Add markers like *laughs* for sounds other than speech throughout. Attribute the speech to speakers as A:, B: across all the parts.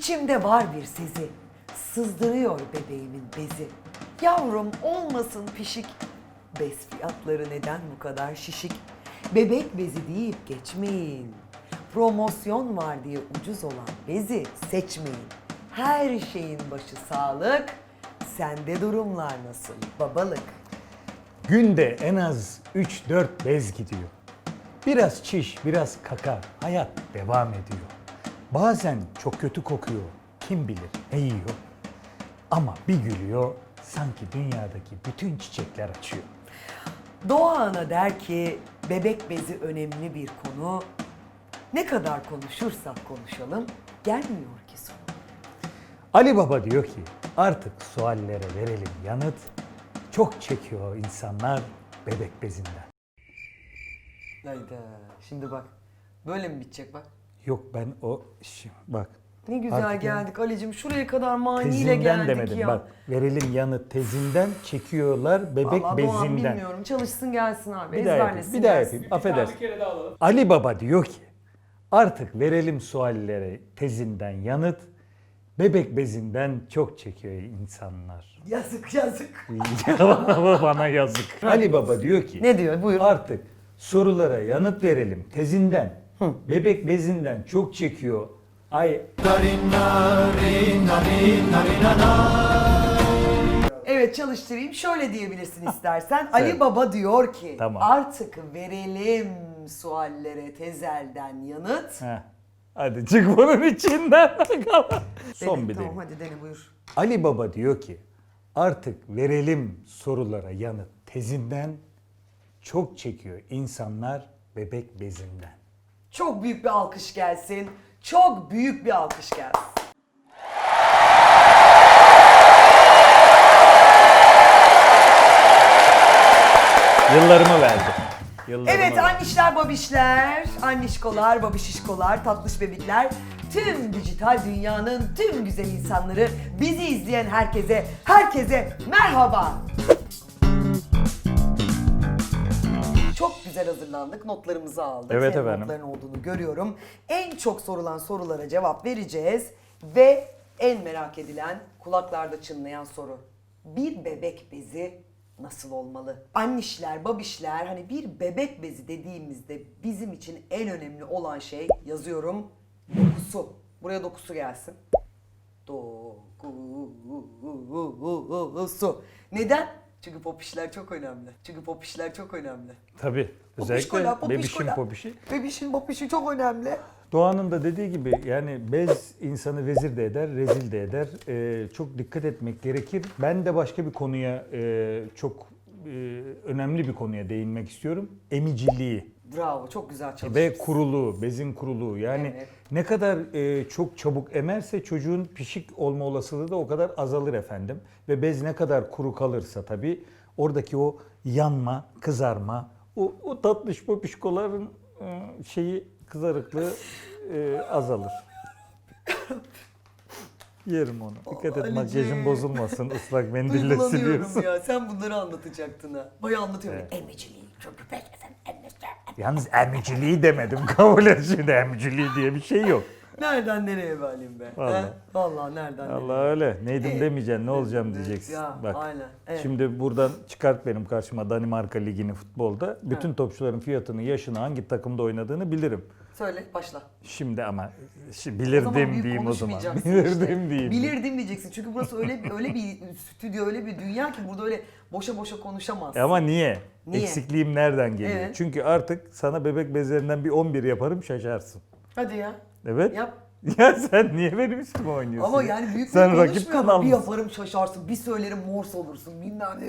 A: İçimde var bir sezi, sızdırıyor bebeğimin bezi. Yavrum olmasın pişik, bez fiyatları neden bu kadar şişik? Bebek bezi deyip geçmeyin. Promosyon var diye ucuz olan bezi seçmeyin. Her şeyin başı sağlık. Sende durumlar nasıl babalık?
B: Günde en az 3-4 bez gidiyor. Biraz çiş, biraz kaka, hayat devam ediyor. Bazen çok kötü kokuyor, kim bilir ne yiyor. Ama bir gülüyor, sanki dünyadaki bütün çiçekler açıyor.
A: Doğa Ana der ki bebek bezi önemli bir konu. Ne kadar konuşursak konuşalım gelmiyor ki sonu.
B: Ali Baba diyor ki artık suallere verelim yanıt. Çok çekiyor insanlar bebek bezinden.
A: Hayda şimdi bak böyle mi bitecek bak.
B: Yok ben o bak
A: Ne güzel
B: Artık
A: geldik Ali'cim şuraya kadar maniyle
B: tezinden
A: geldik
B: demedim
A: ya.
B: bak verelim yanıt tezinden çekiyorlar bebek
A: Vallahi Doğan
B: bezinden.
A: bilmiyorum çalışsın gelsin abi
B: Bir daha yapayım, bir daha
A: gelsin.
B: yapayım. Affedersin. Ali Baba diyor ki artık verelim suallere tezinden yanıt. Bebek bezinden çok çekiyor insanlar.
A: Yazık yazık. *laughs*
B: Bana bana yazık. Ali Baba diyor ki
A: Ne diyor buyur.
B: artık sorulara yanıt verelim tezinden. Bebek bezinden çok çekiyor. Ay
A: Evet çalıştırayım şöyle diyebilirsin istersen. Ali Baba diyor ki
B: Tamam.
A: artık verelim suallere tezelden yanıt.
B: heh, hadi çık bunun içinden. *laughs* Son
A: Dene,
B: bir
A: Tamam
B: deneyim.
A: hadi dene buyur.
B: Ali Baba diyor ki artık verelim sorulara yanıt tezinden çok çekiyor insanlar bebek bezinden.
A: Çok büyük bir alkış gelsin. Çok büyük bir alkış gelsin.
B: Yıllarımı verdi. Yıllarımı
A: Evet
B: verdi.
A: annişler babişler, annişkolar, babişişkolar, tatlış bebekler, tüm dijital dünyanın tüm güzel insanları, bizi izleyen herkese, herkese merhaba. Çok güzel hazırlandık, notlarımızı aldık.
B: Evet
A: Senin
B: efendim.
A: notların olduğunu görüyorum. En çok sorulan sorulara cevap vereceğiz ve en merak edilen, kulaklarda çınlayan soru. Bir bebek bezi nasıl olmalı? Annişler, babişler hani bir bebek bezi dediğimizde bizim için en önemli olan şey yazıyorum dokusu. Buraya dokusu gelsin. Dokusu. Neden? Çünkü popişler çok önemli. Çünkü popişler çok önemli.
B: Tabii. Özellikle
A: Popişkola,
B: bebişin popişi.
A: Bebişin popişi çok önemli.
B: Doğan'ın da dediği gibi yani bez insanı vezir de eder, rezil de eder. Ee, çok dikkat etmek gerekir. Ben de başka bir konuya e, çok e, önemli bir konuya değinmek istiyorum. Emiciliği.
A: Bravo, çok güzel çalışmışsın.
B: Ve kuruluğu, bezin kuruluğu. Yani
A: Evet.
B: ne kadar e, çok çabuk emerse çocuğun pişik olma olasılığı da o kadar azalır efendim. Ve bez ne kadar kuru kalırsa tabii oradaki o yanma, kızarma, o, o tatlış popişkoların e, şeyi kızarıklığı e, azalır. Yerim onu. Dikkat et makyajın bozulmasın. ıslak mendille siliyorsun.
A: ya. Sen bunları anlatacaktın ha. Bayağı anlatıyorum.
B: Evet.
A: Emiciliği, emmişler.
B: Yalnız emiciliği demedim. Kabul et şimdi emiciliği diye bir şey yok.
A: Nereden nereye be Halim be?
B: Vallahi.
A: He? Vallahi nereden
B: Allah
A: nereye?
B: öyle. Neydim
A: Evet.
B: demeyeceksin. Ne olacağım
A: Evet,
B: diyeceksin.
A: ya,
B: Bak.
A: aynen, evet.
B: Şimdi buradan çıkart benim karşıma Danimarka Ligi'ni futbolda. Bütün topçuların fiyatını, yaşını, hangi takımda oynadığını bilirim.
A: Söyle, başla.
B: Şimdi ama şi-
A: O zaman
B: bilirdim diyeyim o zaman. *laughs* Bilirdim
A: işte.
B: diyeyim.
A: Bilirdim diyeceksin. Çünkü burası öyle bir, öyle bir stüdyo, öyle bir dünya ki burada öyle boşa boşa konuşamazsın.
B: Ama niye?
A: Niye?
B: Eksikliğim nereden geliyor?
A: Evet.
B: Çünkü artık sana bebek bezlerinden bir 11 yaparım şaşarsın.
A: Hadi ya.
B: Evet.
A: Yap. *laughs*
B: Ya sen niye benim üstüme oynuyorsun?
A: Ama
B: ya?
A: yani büyük
B: Sen
A: büyük
B: rakip kanal
A: Bir yaparım şaşarsın, bir söylerim mors olursun, bilmem ne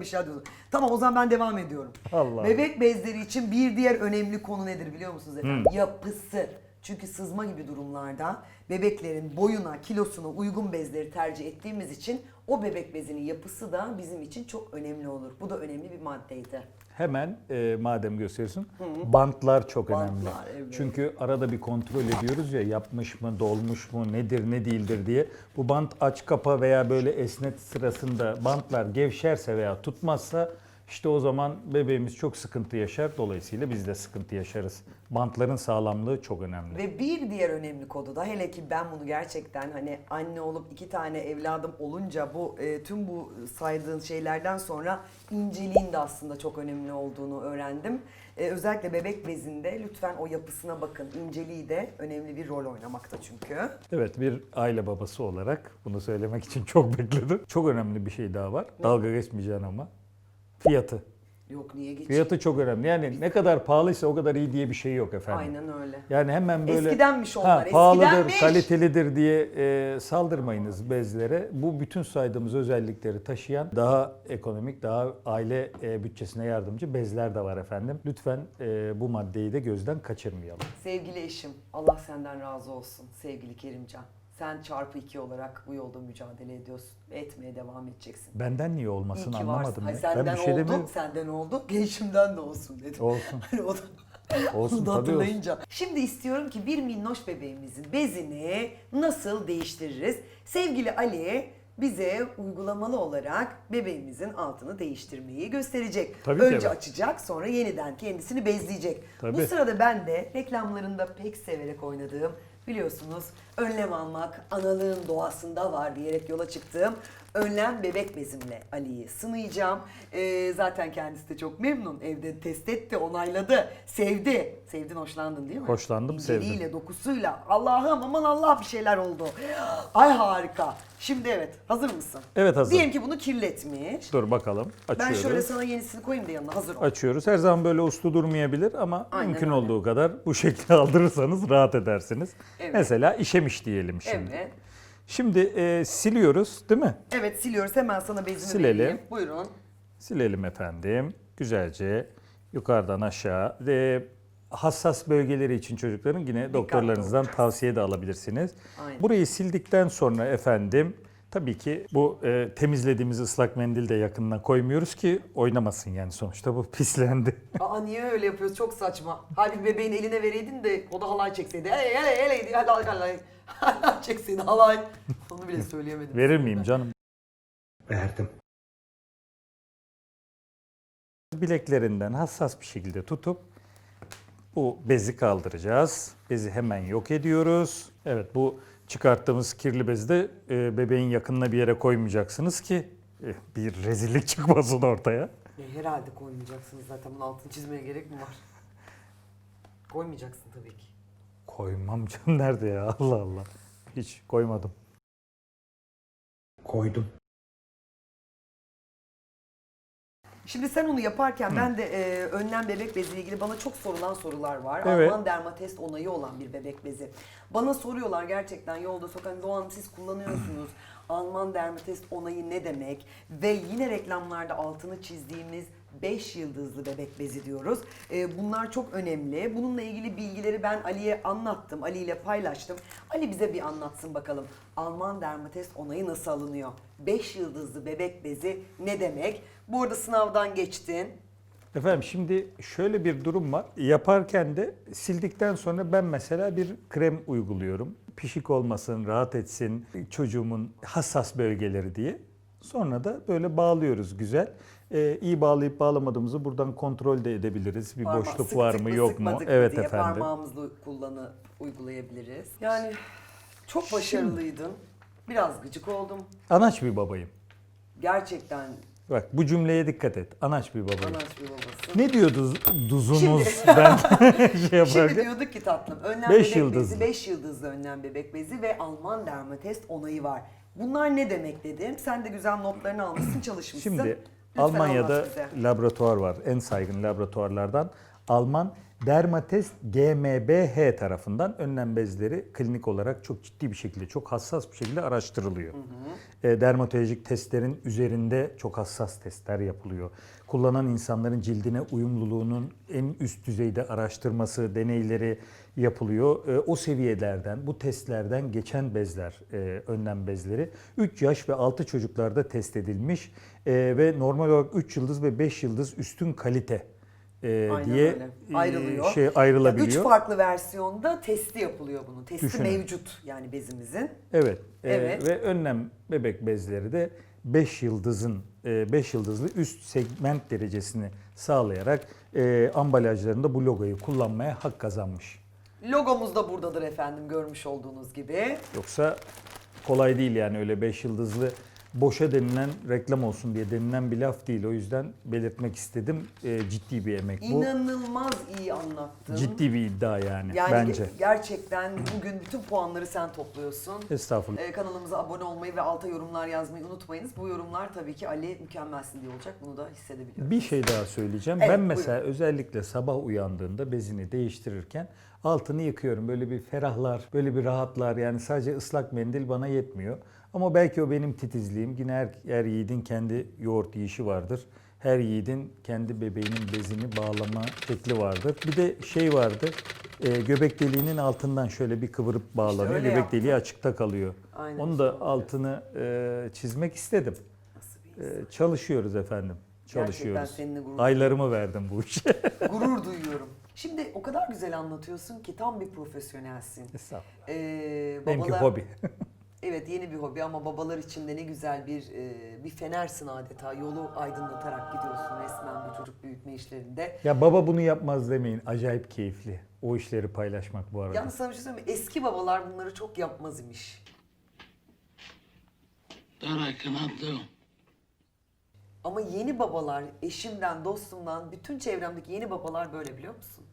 A: bir şeyler diyorsun. Tamam o zaman ben devam ediyorum.
B: Allah.
A: Bebek bezleri için bir diğer önemli konu nedir biliyor musunuz efendim? Yapısı. Çünkü sızma gibi durumlarda bebeklerin boyuna, kilosuna uygun bezleri tercih ettiğimiz için o bebek bezinin yapısı da bizim için çok önemli olur. Bu da önemli bir maddeydi.
B: Hemen e, madem gösteriyorsun bantlar çok
A: Bantlar,
B: önemli.
A: evet.
B: Çünkü arada bir kontrol ediyoruz ya yapmış mı, dolmuş mu, nedir, ne değildir diye. Bu bant aç kapa veya böyle esnet sırasında bantlar gevşerse veya tutmazsa İşte o zaman bebeğimiz çok sıkıntı yaşar. Dolayısıyla biz de sıkıntı yaşarız. Bantların sağlamlığı çok önemli.
A: Ve bir diğer önemli kodu da hele ki ben bunu gerçekten hani anne olup iki tane evladım olunca bu e, tüm bu saydığın şeylerden sonra inceliğin de aslında çok önemli olduğunu öğrendim. E, özellikle bebek bezinde lütfen o yapısına bakın. İnceliği de önemli bir rol oynamakta çünkü.
B: Evet bir aile babası olarak bunu söylemek için çok bekledim. Çok önemli bir şey daha var. Dalga geçmeyeceğim ama. Fiyatı.
A: Yok niye geçeyim?
B: Fiyatı çok önemli. Yani ne kadar pahalıysa o kadar iyi diye bir şey yok efendim.
A: Aynen öyle.
B: Yani hemen böyle
A: Eskidenmiş onlar,
B: ha, pahalıdır,
A: eskidenmiş.
B: kalitelidir diye e, saldırmayınız bezlere. Bu bütün saydığımız özellikleri taşıyan daha ekonomik, daha aile e, bütçesine yardımcı bezler de var efendim. Lütfen e, bu maddeyi de gözden kaçırmayalım.
A: Sevgili eşim, Allah senden razı olsun sevgili Kerimcan. Sen çarpı iki olarak bu yolda mücadele ediyorsun ve etmeye devam edeceksin.
B: Benden niye
A: İyi
B: olmasın
A: ki varsın.
B: anlamadım.
A: Hayır,
B: ya.
A: senden
B: ben bir şey
A: oldu,
B: demiyorum.
A: senden oldu, gelişimden de olsun dedim.
B: Olsun. *laughs*
A: Hani o da
B: Olsun *laughs*
A: Onu da
B: tabii
A: hatırlayınca. Şimdi istiyorum ki bir minnoş bebeğimizin bezini nasıl değiştiririz? Sevgili Ali bize uygulamalı olarak bebeğimizin altını değiştirmeyi gösterecek.
B: Tabii ki
A: Önce
B: evet.
A: açacak sonra yeniden kendisini bezleyecek. Bu
B: Tabii.
A: sırada ben de reklamlarında pek severek oynadığım biliyorsunuz önlem almak analığın doğasında var diyerek yola çıktığım önlem bebek bezimle Ali'yi sınayacağım. Ee, zaten kendisi de çok memnun. Evde test etti, onayladı, sevdi. Sevdin, hoşlandın değil mi?
B: Hoşlandım, sevdim.
A: İnceliğiyle, dokusuyla. Allah'ım aman Allah bir şeyler oldu. Ay harika. Şimdi evet, hazır mısın?
B: Evet, hazırım.
A: Diyelim ki bunu kirletmiş.
B: Dur bakalım.
A: Ben
B: Açıyoruz.
A: şöyle sana yenisini koyayım da yanına hazır ol.
B: Açıyoruz. Her zaman böyle uslu durmayabilir ama
A: Aynen
B: mümkün
A: öyle.
B: olduğu kadar bu şekilde *laughs* aldırırsanız rahat edersiniz.
A: Evet.
B: Mesela işemiş diyelim şimdi.
A: Evet.
B: Şimdi e, siliyoruz değil mi?
A: Evet siliyoruz. Hemen sana bezini
B: Silelim.
A: vereyim. Buyurun.
B: Silelim efendim. Güzelce yukarıdan aşağı. Ve hassas bölgeleri için çocukların yine doktorlarınızdan tavsiye de alabilirsiniz.
A: Aynen.
B: Burayı sildikten sonra efendim tabii ki bu e, temizlediğimiz ıslak mendil de yakınına koymuyoruz ki oynamasın yani sonuçta bu *laughs* pislendi.
A: Aa niye öyle yapıyoruz? Çok saçma. Halbuki bebeğin eline vereydin de o da halay çekseydi. Hey hey hey hey halay halay. Halay çekseydi halay. Onu bile söyleyemedim.
B: Verir miyim canım?
C: Verdim.
B: Bileklerinden hassas bir şekilde tutup bu bezi kaldıracağız. Bezi hemen yok ediyoruz. Evet bu çıkarttığımız kirli bezi de e, bebeğin yakınına bir yere koymayacaksınız ki e, bir rezillik çıkmasın ortaya.
A: E, herhalde koymayacaksınız zaten. Bunun altını çizmeye gerek mi var? Koymayacaksın tabii ki.
B: Koymam canım nerede ya *laughs* Allah Allah. Hiç koymadım.
C: Koydum.
A: Şimdi sen onu yaparken ben de e, önlem bebek beziyle ilgili bana çok sorulan sorular var.
B: Evet.
A: Alman dermatest onayı olan bir bebek bezi. Bana soruyorlar gerçekten yolda sokakta Doğan siz kullanıyorsunuz. *clears throat* Alman dermatest onayı ne demek? Ve yine reklamlarda altını çizdiğimiz 5 yıldızlı bebek bezi diyoruz. E, bunlar çok önemli. Bununla ilgili bilgileri ben Ali'ye anlattım. Ali ile paylaştım. Ali bize bir anlatsın bakalım. Alman dermatest onayı nasıl alınıyor? 5 yıldızlı bebek bezi ne demek? Bu arada sınavdan geçtin.
B: Efendim şimdi şöyle bir durum var. Yaparken de sildikten sonra ben mesela bir krem uyguluyorum. Pişik olmasın, rahat etsin, çocuğumun hassas bölgeleri diye. Sonra da böyle bağlıyoruz güzel. Ee, iyi bağlayıp bağlamadığımızı buradan kontrol de edebiliriz. Bir
A: Parma-
B: boşluk var mı yok mu?
A: sıkmadık
B: Evet
A: diye
B: efendim.
A: Parmağımızla kullanı uygulayabiliriz. Yani çok başarılıydın. Biraz gıcık oldum.
B: Anaç bir babayım.
A: Gerçekten
B: Bak bu cümleye dikkat et. Anaç bir babayım.
A: anaç bir babası.
B: Ne diyordu duzunuz *laughs* ben *laughs* şey
A: Şimdi
B: yaparken?
A: diyorduk ki tatlım önlem
B: Beş
A: bebek
B: yıldızlı.
A: bezi, 5 yıldızlı önlem bebek bezi ve Alman dermatest onayı var. Bunlar ne demek dedim. Sen de güzel notlarını almışsın, çalışmışsın.
B: Şimdi
A: Lütfen
B: Almanya'da
A: anlat bize.
B: laboratuvar var. En saygın laboratuvarlardan. Alman Dermatest GmbH tarafından önlem bezleri klinik olarak çok ciddi bir şekilde, çok hassas bir şekilde araştırılıyor. E, dermatolojik testlerin üzerinde çok hassas testler yapılıyor. Kullanan insanların cildine uyumluluğunun en üst düzeyde araştırması, deneyleri yapılıyor. E, o seviyelerden, bu testlerden geçen bezler, e, önlem bezleri 3 yaş ve 6 çocuklarda test edilmiş e, ve normal olarak 3 yıldız ve 5 yıldız üstün kalite e,
A: Aynen
B: diye
A: öyle.
B: e,
A: Ayrılıyor.
B: şey ayrılabiliyor.
A: Üç farklı versiyonda testi yapılıyor bunun. Testi
B: Düşünün.
A: mevcut yani bezimizin.
B: Evet. e,
A: Evet.
B: ve önlem bebek bezleri de 5 yıldızın 5 yıldızlı üst segment derecesini sağlayarak e, ambalajlarında bu logoyu kullanmaya hak kazanmış.
A: Logomuz da buradadır efendim görmüş olduğunuz gibi.
B: Yoksa kolay değil yani öyle 5 yıldızlı boşa denilen reklam olsun diye denilen bir laf değil. O yüzden belirtmek istedim. E, ciddi bir emek bu.
A: İnanılmaz iyi anlattın.
B: Ciddi bir iddia yani,
A: Yani
B: bence.
A: ge- gerçekten bugün bütün puanları sen topluyorsun.
B: Estağfurullah.
A: Ee, kanalımıza abone olmayı ve alta yorumlar yazmayı unutmayınız. Bu yorumlar tabii ki Ali mükemmelsin diye olacak. Bunu da hissedebiliyorum.
B: Bir şey daha söyleyeceğim.
A: Evet,
B: ben mesela özellikle sabah uyandığında bezini değiştirirken altını yıkıyorum. Böyle bir ferahlar, böyle bir rahatlar. Yani sadece ıslak mendil bana yetmiyor. Ama belki o benim titizliğim. Yine her, her yiğidin kendi yoğurt yiyişi vardır. Her yiğidin kendi bebeğinin bezini bağlama şekli vardır. Bir de şey vardı. e, göbek deliğinin altından şöyle bir kıvırıp bağlanıyor.
A: öyle
B: göbek
A: yaptım.
B: deliği açıkta kalıyor.
A: Aynen
B: Onu
A: işte
B: da
A: öyle.
B: altını e, çizmek istedim.
A: Nasıl bir
B: E, çalışıyoruz efendim. Çalışıyoruz.
A: seninle gurur
B: Aylarımı verdim bu işe. *laughs*
A: Gurur duyuyorum. Şimdi o kadar güzel anlatıyorsun ki tam bir profesyonelsin.
B: Estağfurullah.
A: Ee,
B: Benimki
A: babalar-
B: hobi.
A: Evet yeni bir hobi ama babalar için de ne güzel bir e, bir fenersin adeta. Yolu aydınlatarak gidiyorsun resmen bu çocuk büyütme işlerinde.
B: ya baba bunu yapmaz demeyin. Acayip keyifli. O işleri paylaşmak bu arada.
A: Yalnız sana bir şey söyleyeyim mi? Eski babalar bunları çok yapmaz imiş.
C: That I cannot do.
A: Ama yeni babalar, eşimden, dostumdan, bütün çevremdeki yeni babalar böyle biliyor musun?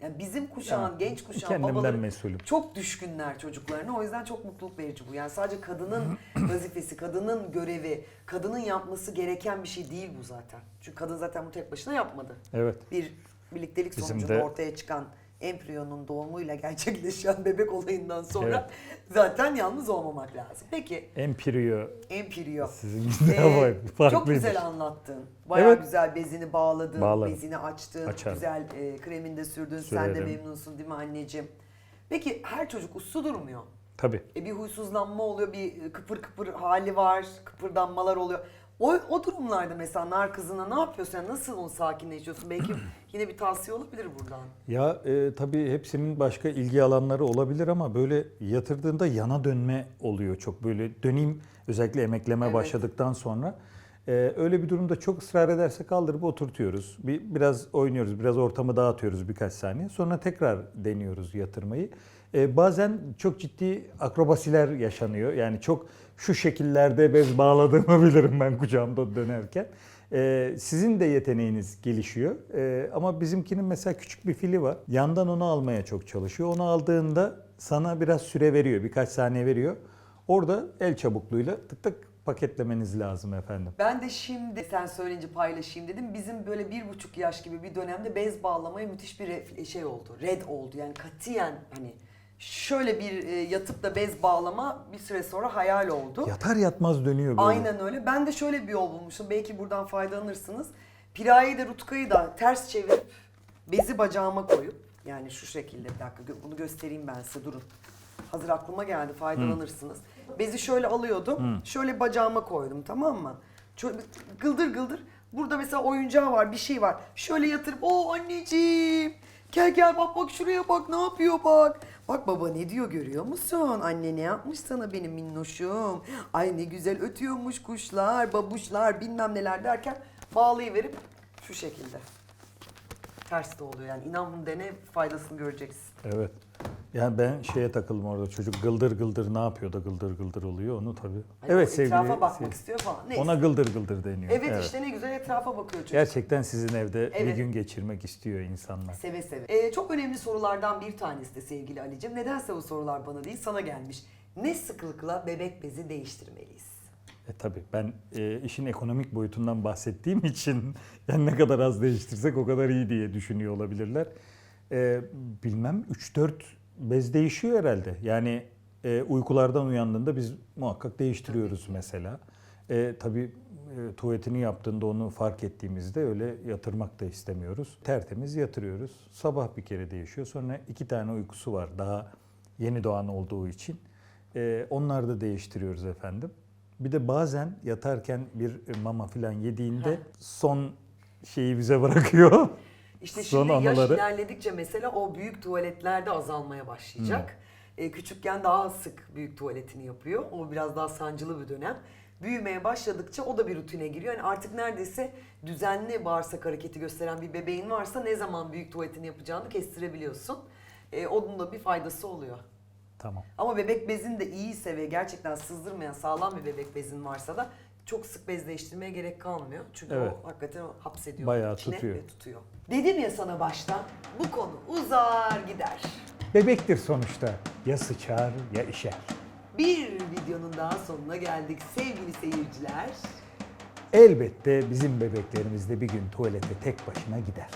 A: Yani bizim kuşağın,
B: Ya,
A: genç kuşağın
B: kendimden
A: babaları
B: mesulüm.
A: çok düşkünler çocuklarına. O yüzden çok mutluluk verici bu. Yani sadece kadının *clears throat* vazifesi, kadının görevi, kadının yapması gereken bir şey değil bu zaten. Çünkü kadın zaten bu tek başına yapmadı.
B: Evet.
A: Bir birliktelik
B: Bizim
A: sonucunda
B: de-
A: ortaya çıkan embriyonun doğumuyla gerçekleşen bebek olayından sonra zaten yalnız olmamak lazım. Peki
B: Empirio
A: Empirio.
B: sizin
A: Ee,
B: var.
A: çok güzel anlattın. Bayağı
B: Evet.
A: güzel bezini bağladın,
B: Bağladım.
A: bezini açtın,
B: Açarım.
A: güzel e, kremini de sürdün. Sen de
B: Sürerim.
A: memnunsun değil mi anneciğim? Peki her çocuk uslu durmuyor.
B: Tabii.
A: E, bir huysuzlanma oluyor, bir kıpır kıpır hali var, kıpırdanmalar oluyor. O, o durumlarda mesela nar kızına ne yapıyorsun? Yani nasıl onu sakinleşiyorsun? Belki *clears throat* yine bir tavsiye olabilir buradan.
B: Ya e, tabii hepsinin başka ilgi alanları olabilir ama böyle yatırdığında yana dönme oluyor çok böyle döneyim özellikle emekleme
A: Evet.
B: başladıktan sonra. E, öyle bir durumda çok ısrar ederse kaldırıp oturtuyoruz. Bir, biraz oynuyoruz, biraz ortamı dağıtıyoruz birkaç saniye. Sonra tekrar deniyoruz yatırmayı. E, bazen çok ciddi akrobasiler yaşanıyor. Yani çok şu şekillerde bez bağladığımı *laughs* bilirim ben kucağımda dönerken. Ee, sizin de yeteneğiniz gelişiyor. Ee, ama bizimkinin mesela küçük bir fili var. Yandan onu almaya çok çalışıyor. Onu aldığında sana biraz süre veriyor. Birkaç saniye veriyor. Orada el çabukluğuyla tık tık paketlemeniz lazım efendim.
A: Ben de şimdi sen söyleyince paylaşayım dedim. Bizim böyle bir buçuk yaş gibi bir dönemde bez bağlamaya müthiş bir şey oldu. Red oldu yani katiyen hani şöyle bir e, yatıp da bez bağlama bir süre sonra hayal oldu.
B: Yatar yatmaz dönüyor böyle.
A: Aynen öyle. Ben de şöyle bir yol bulmuşum. Belki buradan faydalanırsınız. Pirayeyi de Rutkay'ı da ters çevirip bezi bacağıma koyup yani şu şekilde bir dakika gö- bunu göstereyim ben size durun. Hazır aklıma geldi faydalanırsınız. Bezi şöyle alıyordum. Şöyle bacağıma koydum tamam mı? Şöyle gıldır gıldır. Burada mesela oyuncağı var bir şey var. Şöyle yatırıp o anneciğim gel gel bak bak şuraya bak ne yapıyor bak. Bak baba ne diyor görüyor musun? Anne ne yapmış sana benim minnoşum? Ay ne güzel ötüyormuş kuşlar, babuşlar bilmem neler derken bağlayıverip şu şekilde. Ters de oluyor yani inan bunu dene faydasını göreceksin.
B: Evet. Yani ben şeye takıldım orada. Çocuk gıldır gıldır ne yapıyor da gıldır gıldır oluyor onu tabii.
A: Hani
B: evet
A: o
B: sevgili.
A: Etrafa bakmak istiyor falan. Neyse.
B: Ona gıldır gıldır deniyor.
A: evet, işte ne güzel etrafa bakıyor çocuk.
B: Gerçekten sizin evde bir
A: Evet.
B: gün geçirmek istiyor insanlar.
A: Seve seve. Ee, çok önemli sorulardan bir tanesi de sevgili Ali'cim. Nedense bu sorular bana değil sana gelmiş. Ne sıklıkla bebek bezi değiştirmeliyiz?
B: E tabii ben e, işin ekonomik boyutundan bahsettiğim *laughs* için yani ne kadar az değiştirsek o kadar iyi diye düşünüyor olabilirler. E, bilmem 3-4 bez değişiyor herhalde. Yani e, uykulardan uyandığında biz muhakkak değiştiriyoruz mesela. E, tabii e, tuvaletini yaptığında onu fark ettiğimizde öyle yatırmak da istemiyoruz. Tertemiz yatırıyoruz. Sabah bir kere değişiyor. Sonra iki tane uykusu var daha yeni doğan olduğu için. E, onları da değiştiriyoruz efendim. Bir de bazen yatarken bir mama falan yediğinde son şeyi bize bırakıyor.
A: İşte
B: Son
A: şimdi yaş
B: anıları.
A: ilerledikçe mesela o büyük tuvaletlerde azalmaya başlayacak.
B: Hmm.
A: Ee, küçükken daha sık büyük tuvaletini yapıyor. O biraz daha sancılı bir dönem. büyümeye başladıkça o da bir rutine giriyor. Yani artık neredeyse düzenli bağırsak hareketi gösteren bir bebeğin varsa ne zaman büyük tuvaletini yapacağını kestirebiliyorsun. E, onun da bir faydası oluyor.
B: Tamam.
A: Ama bebek bezin de iyiyse ve gerçekten sızdırmayan sağlam bir bebek bezin varsa da çok sık bez değiştirmeye gerek kalmıyor. Çünkü
B: Evet.
A: o hakikaten o hapsediyor.
B: Bayağı
A: içine
B: tutuyor.
A: Ve tutuyor. Dedim ya sana baştan bu konu uzar gider.
B: Bebektir sonuçta. Ya sıçar ya işer.
A: Bir videonun daha sonuna geldik sevgili seyirciler.
B: Elbette bizim bebeklerimiz de bir gün tuvalete tek başına gider.